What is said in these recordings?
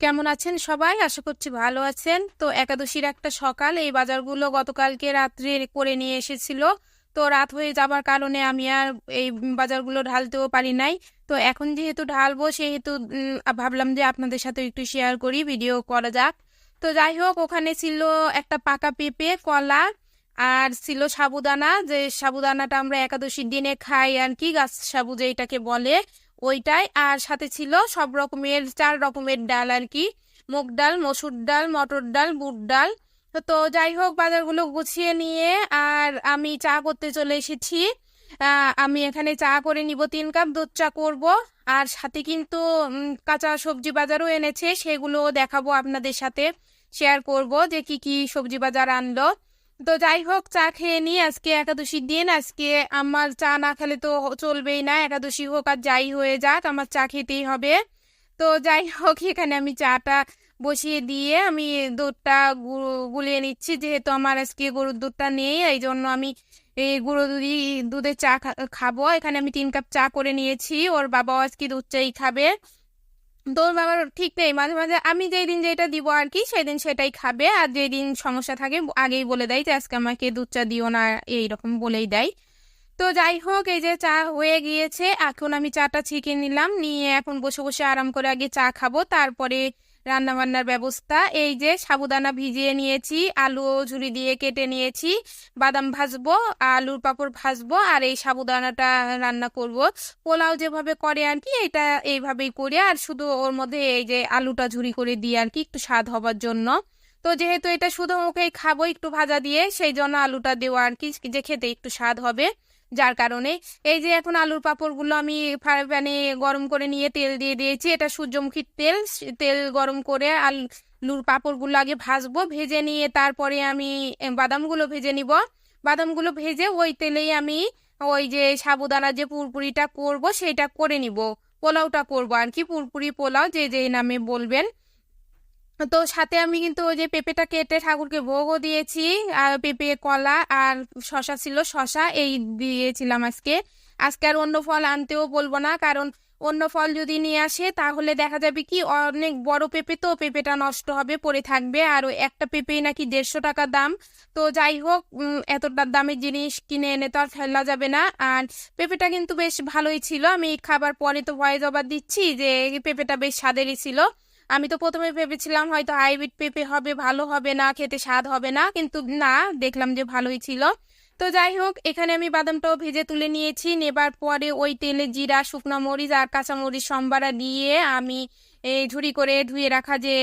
কেমন আছেন সবাই? আশা করছি ভালো আছেন। তো একাদশীর একটা সকাল, এই বাজারগুলো গতকালকে রাত্রে করে নিয়ে এসেছিল। তো রাত হয়ে যাবার কারণে আমি আর এই বাজারগুলো ঢালতেও পারি নাই। তো এখন যেহেতু ঢালবো, সেহেতু ভাবলাম যে আপনাদের সাথে একটু শেয়ার করি ভিডিও করা যাক। তো যাই হোক, ওখানে ছিল একটা পাকা পেঁপে, কলা আর ছিল সাবুদানা। যে সাবুদানাটা আমরা একাদশীর দিনে খাই আর কি, গাছ সাবু যে এটাকে বলে। ওইটাই। আর সাথে ছিল সব রকমের, চার রকমের ডাল আর কি। মুগ ডাল, মসুর ডাল, মটর ডাল, বুট ডাল। তো যাই হোক, বাজারগুলো গুছিয়ে নিয়ে আর আমি চা করতে চলে এসেছি। আমি এখানে চা করে নিব, তিন কাপ দুধ চা করব। আর সাথে কিন্তু কাঁচা সবজি বাজারও এনেছে সেগুলো দেখাবো আপনাদের সাথে, শেয়ার করব যে কি কি সবজি বাজার আনলো। তো যাই হোক, চা খেয়ে নিই আজকে একাদশীর দিন। আজকে আমার চা না খেলে তো চলবেই না, একাদশী হোক আর যাই হয়ে যাক, আমার চা খেতেই হবে। তো যাই হোক, এখানে আমি চাটা বসিয়ে দিয়ে আমি দুধটা গুলিয়ে নিচ্ছি, যেহেতু আমার আজকে গরুর দুধটা নেই, এই জন্য আমি এই গুঁড়ো দুধই, দুধের চা খাব। এখানে আমি তিন কাপ চা করে নিয়েছি, ওর বাবাও আজকে দুধ চাই খাবে। তো ওর বাবার ঠিক নেই, মাঝে মাঝে আমি যেই দিন যেটা দিব আর কি সেই দিন সেটাই খাবে। আর যেই দিন সমস্যা থাকে, আগেই বলে দেয় যে, আজকে আমাকে দুধ চা দিও না এইরকম বলেই দেয়। তো যাই হোক, এই যে চা হয়ে গিয়েছে, এখন আমি চাটা ছিঁকে নিলাম, নিয়ে এখন বসে বসে আরাম করে আগে চা খাব, তারপরে রান্না বান্নার ব্যবস্থা। এই যে সাবুদানা ভিজিয়ে নিয়েছি, আলু ঝুরি দিয়ে কেটে নিয়েছি, বাদাম ভাজবো, আলুর পাঁপড় ভাজবো, আর এই সাবুদানাটা রান্না করব। পোলাও যেভাবে করে আর কি এটা এইভাবেই করে, আর শুধু ওর মধ্যে এই যে আলুটা ঝুরি করে দিই আর কি একটু স্বাদ হবার জন্য। তো যেহেতু এটা শুধু মুখেই খাব একটু ভাজা দিয়ে, সেই জন্য আলুটা দেওয়া আর কি যে খেতে একটু স্বাদ হবে। যার কারণে এই যে এখন আলুর পাঁপড়গুলো আমি ফ্রাই প্যানে গরম করে নিয়ে তেল দিয়ে দিয়েছি, এটা সূর্যমুখীর তেল তেল গরম করে আলুর পাঁপড়গুলো আগে ভাজবো, ভেজে নিয়ে তারপরে আমি বাদামগুলো ভেজে নিব। বাদামগুলো ভেজে ওই তেলেই আমি ওই যে সাবুদানা যে পুরপুরিটা করব, সেটা করে নিব। পোলাওটা করব। আর কি পুরপুরি পোলাও, যে যে নামে বলবেন। তো সাথে আমি কিন্তু ওই যে পেঁপেটা কেটে ঠাকুরকে ভোগও দিয়েছি, আর পেঁপে, কলা আর শশা ছিল। শশা এই দিয়েছিলাম আজকে। আজকে আর অন্য ফল আনতেও বলব না, কারণ অন্য ফল যদি নিয়ে আসে তাহলে দেখা যাবে কি অনেক বড় পেঁপে তো পেঁপেটা নষ্ট হবে, পড়ে থাকবে। আর একটা পেঁপেই নাকি দেড়শো টাকা দাম। তো যাই হোক এতটা দামের জিনিস কিনে এনে তো আর ফেলা যাবে না। আর পেঁপেটা কিন্তু বেশ ভালোই ছিল। আমি খাবার পরে তো ভয়েস ওভার দিচ্ছি যে পেঁপেটা বেশ স্বাদেরই ছিল। আমি তো প্রথমে ভেবেছিলাম হয়তো হাইব্রিড পেঁপে হবে, ভালো হবে না, খেতে স্বাদ হবে না, কিন্তু না, দেখলাম যে ভালোই ছিল। তো যাই হোক, এখানে আমি বাদামটাও ভেজে তুলে নিয়েছি। নেবার পরে ওই তেলে জিরা, শুকনো মরিচ আর কাঁচামরিচ সম্বারা দিয়ে আমি এই ঝুড়ি করে ধুয়ে রাখা যে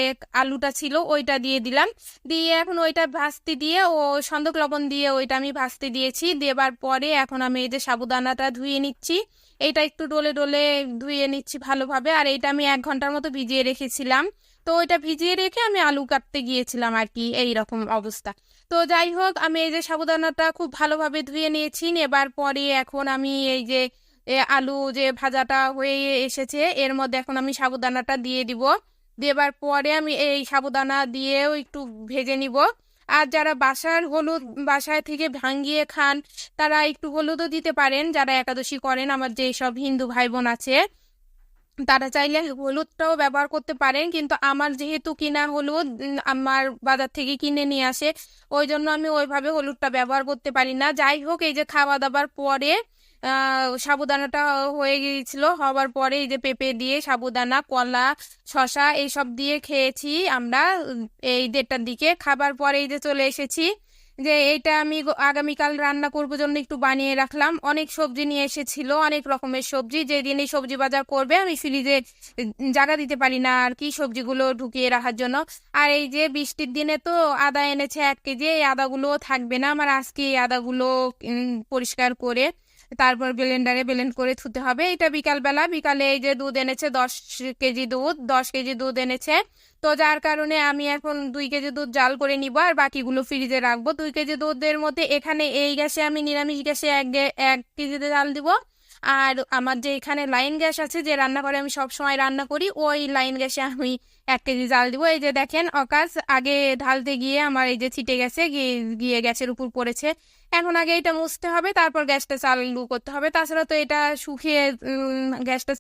আলুটা ছিল, ওইটা দিয়ে দিলাম। দিয়ে এখন ওইটা ভাজতে দিয়ে, ও সন্দক লবণ দিয়ে ওইটা আমি ভাজতে দিয়েছি। দেবার পরে এখন আমি এই যে সাবুদানাটা ধুয়ে নিচ্ছি। এইটা একটু ডলে ডলে ধুয়ে নিচ্ছি ভালোভাবে। আর এইটা আমি এক ঘণ্টার মতো ভিজিয়ে রেখেছিলাম। তো ওইটা ভিজিয়ে রেখে আমি আলু কাটতে গিয়েছিলাম আর কি, এই রকম অবস্থা। তো যাই হোক, আমি এই যে সাবুদানাটা খুব ভালোভাবে ধুয়ে নিয়েছি। নেবার পরে এখন আমি এই যে এ, আলু যে ভাজাটা হয়ে এসেছে এর মধ্যে এখন আমি সাবুদানাটা দিয়ে দিব। দেবার পরে আমি এই সাবুদানা দিয়েও একটু ভেজে নিব। আর যারা বাসার হলুদ বাসায় থেকে ভাঙ্গিয়ে খান তারা একটু হলুদও দিতে পারেন। যারা একাদশী করেন আমার যে সব হিন্দু ভাই বোন আছে তারা চাইলে হলুদটাও ব্যবহার করতে পারেন। কিন্তু আমার যেহেতু কিনা হলুদ আমার বাজার থেকে কিনে নিয়ে আসে ওই জন্য আমি ওইভাবে হলুদটা ব্যবহার করতে পারি না। যাই হোক এই যে খাওয়া দাবার পরে সাবুদানাটা হয়ে গিয়েছিল, হওয়ার পরে এই যে পেঁপে দিয়ে সাবুদানা, কলা শশা এইসব দিয়ে খেয়েছি আমরা, এই দেড়টার দিকে। খাবার পরে এই যে চলে এসেছি যে এইটা আমি আগামীকাল রান্না করব জন্য একটু বানিয়ে রাখলাম। অনেক সবজি নিয়ে এসেছিল, অনেক রকমের সবজি। যেদিন এই সবজি বাজার করবে আমি ফ্রিজে জায়গা দিতে পারি না আর কি সবজিগুলো ঢুকিয়ে রাখার জন্য। আর এই যে বৃষ্টির দিনে তো আদা এনেছে এক কেজি, এই আদাগুলো থাকবে না। আমার আজকে এই আদাগুলো পরিষ্কার করে তারপর ব্লেন্ডারে ব্লেন্ড করে থুতে হবে। এটা বিকালবেলা, বিকালে এই যে দুধ এনেছে, দশ কেজি দুধ, দশ কেজি দুধ এনেছে। তো যার কারণে আমি এখন দুই কেজি দুধ জাল করে নিব আর বাকিগুলো ফ্রিজে রাখব। দুই কেজি দুধের মধ্যে এখানে এই গ্যাসে আমি নিরামিষ গ্যাসে এক এক কেজিতে জাল দিব। আর আমার যে এখানে লাইন গ্যাস আছে, যে রান্না করে আমি সব সময় রান্না করি, ওই লাইন গ্যাসে আমি এক কেজি জাল দিব। এই যে দেখেন অকাশ আগে ঢালতে গিয়ে আমার এই যে ছিটে গেছে, গিয়ে গ্যাসের উপর পড়েছে। এখন আগে এটা মুছতে হবে, তারপর গ্যাসটা চালু করতে হবে। তাছাড়া তো এটা শুকিয়ে গ্যাসটা